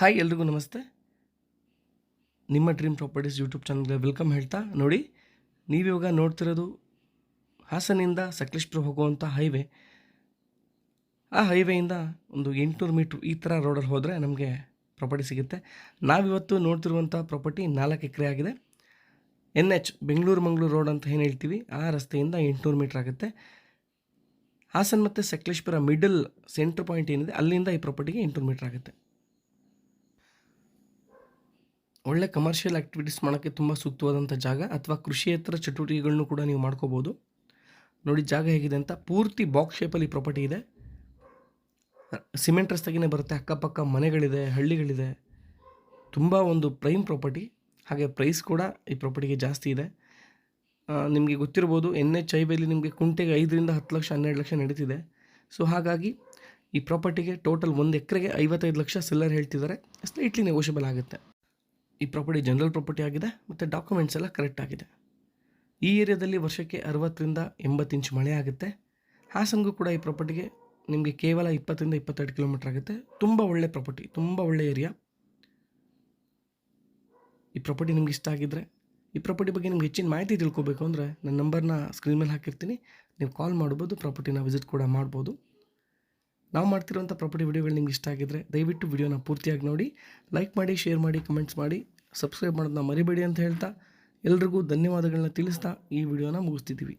Hi ಎಲ್ರಿಗೂ ನಮಸ್ತೆ. ನಿಮ್ಮ ಡ್ರೀಮ್ ಪ್ರಾಪರ್ಟೀಸ್ ಯೂಟ್ಯೂಬ್ ಚಾನಲ್ಗೆ ವೆಲ್ಕಮ್ ಹೇಳ್ತಾ ನೋಡಿ, ನೀವಿವಾಗ ನೋಡ್ತಿರೋದು ಹಾಸನಿಂದ ಸಕಲೇಶ್ಪುರ ಹೋಗುವಂಥ ಹೈವೇ ಆ ಹೈವೇಯಿಂದ ಒಂದು ಎಂಟುನೂರು ಮೀಟ್ರ್ ಈ ಥರ ರೋಡಲ್ಲಿ ಹೋದರೆ ನಮಗೆ ಪ್ರಾಪರ್ಟಿ ಸಿಗುತ್ತೆ. ನಾವಿವತ್ತು ನೋಡ್ತಿರುವಂಥ ಪ್ರಾಪರ್ಟಿ ನಾಲ್ಕು ಎಕರೆ ಆಗಿದೆ. N H Bengaluru Mangaluru road ಅಂತ ಏನು ಹೇಳ್ತೀವಿ, ಆ ರಸ್ತೆಯಿಂದ ಎಂಟುನೂರು ಮೀಟ್ರ್ ಆಗುತ್ತೆ. ಹಾಸನ್ ಮತ್ತು ಸಕಲೇಶ್ಪುರ ಮಿಡಲ್ ಸೆಂಟ್ರ್ ಪಾಯಿಂಟ್ ಏನಿದೆ, ಅಲ್ಲಿಂದ ಈ ಪ್ರಾಪರ್ಟಿಗೆ ಎಂಟುನೂರು ಮೀಟ್ರ್ ಆಗುತ್ತೆ. ಒಳ್ಳೆ ಕಮರ್ಷಿಯಲ್ ಆ್ಯಕ್ಟಿವಿಟೀಸ್ ಮಾಡೋಕ್ಕೆ ತುಂಬ ಸೂಕ್ತವಾದಂಥ ಜಾಗ ಅಥವಾ ಕೃಷಿಯೇತರ ಚಟುವಟಿಕೆಗಳನ್ನು ಕೂಡ ನೀವು ಮಾಡ್ಕೋಬೋದು. ನೋಡಿ ಜಾಗ ಹೇಗಿದೆ ಅಂತ. ಪೂರ್ತಿ ಬಾಕ್ಸ್ ಶೇಪಲ್ಲಿ ಪ್ರಾಪರ್ಟಿ ಇದೆ. ಸಿಮೆಂಟ್ ರಸ್ತೆಗೇ ಬರುತ್ತೆ. ಅಕ್ಕಪಕ್ಕ ಮನೆಗಳಿದೆ, ಹಳ್ಳಿಗಳಿದೆ. ತುಂಬ ಒಂದು ಪ್ರೈಮ್ ಪ್ರಾಪರ್ಟಿ ಹಾಗೆ ಪ್ರೈಸ್ ಕೂಡ ಈ ಪ್ರಾಪರ್ಟಿಗೆ ಜಾಸ್ತಿ ಇದೆ. ನಿಮಗೆ ಗೊತ್ತಿರ್ಬೋದು ಎನ್ ಎಚ್ ಐವೇಲಿ ನಿಮಗೆ ಕುಂಟೆಗೆ ಐದರಿಂದ ಹತ್ತು ಲಕ್ಷ, ಹನ್ನೆರಡು ಲಕ್ಷ ನಡೀತಿದೆ. ಸೊ ಹಾಗಾಗಿ ಈ ಪ್ರಾಪರ್ಟಿಗೆ ಟೋಟಲ್ ಒಂದು ಎಕರೆಗೆ ಐವತ್ತೈದು ಲಕ್ಷ ಸೆಲ್ಲರ್ ಹೇಳ್ತಿದ್ದಾರೆ. ಸ್ಲೈಟ್ಲಿ ನೆಗೋಷಿಯಬಲ್ ಆಗುತ್ತೆ. ಈ ಪ್ರಾಪರ್ಟಿ ಜನರಲ್ ಪ್ರಾಪರ್ಟಿ ಆಗಿದೆ ಮತ್ತು ಡಾಕ್ಯುಮೆಂಟ್ಸ್ ಎಲ್ಲ ಕರೆಕ್ಟ್ ಆಗಿದೆ. ಈ ಏರಿಯಾದಲ್ಲಿ ವರ್ಷಕ್ಕೆ ಅರವತ್ತರಿಂದ ಎಂಬತ್ತು ಇಂಚ್ ಮಳೆ ಆಗುತ್ತೆ. ಹಾಸನಗೂ ಕೂಡ ಈ ಪ್ರಾಪರ್ಟಿಗೆ ನಿಮಗೆ ಕೇವಲ ಇಪ್ಪತ್ತರಿಂದ ಇಪ್ಪತ್ತೆರಡು ಕಿಲೋಮೀಟ್ರ್ ಆಗುತ್ತೆ. ತುಂಬ ಒಳ್ಳೆ ಪ್ರಾಪರ್ಟಿ ತುಂಬ ಒಳ್ಳೆ ಏರಿಯಾ ಈ ಪ್ರಾಪರ್ಟಿ ನಿಮ್ಗೆ ಇಷ್ಟ ಆಗಿದ್ದರೆ ಈ ಪ್ರಾಪರ್ಟಿ ಬಗ್ಗೆ ನಿಮ್ಗೆ ಹೆಚ್ಚಿನ ಮಾಹಿತಿ ತಿಳ್ಕೊಬೇಕು ಅಂದರೆ, ನನ್ನ ನಂಬರ್ನ ಸ್ಕ್ರೀನ್ ಮೇಲೆ ಹಾಕಿರ್ತೀನಿ. ನೀವು ಕಾಲ್ ಮಾಡ್ಬೋದು ಪ್ರಾಪರ್ಟಿನ ವಿಸಿಟ್ ಕೂಡ ಮಾಡ್ಬೋದು. ನಾವು ಮಾಡ್ತಿರುವಂಥ ಪ್ರಾಪರ್ಟಿ ವಿಡಿಯೋಗಳು ನಿಮ್ಗೆ ಇಷ್ಟ ಆಗಿದ್ದರೆ ದಯವಿಟ್ಟು ವಿಡಿಯೋನ ಪೂರ್ತಿಯಾಗಿ ನೋಡಿ ಲೈಕ್ ಮಾಡಿ ಶೇರ್ ಮಾಡಿ ಕಮೆಂಟ್ಸ್ ಮಾಡಿ ಸಬ್ಸ್ಕ್ರೈಬ್ ಮಾಡೋದನ್ನ ಮರಿಬೇಡಿ ಅಂತ ಹೇಳ್ತಾ ಎಲ್ರಿಗೂ ಧನ್ಯವಾದಗಳನ್ನ ತಿಳಿಸ್ತಾ ಈ ವಿಡಿಯೋನ ಮುಗಿಸ್ತಿದ್ದೀವಿ.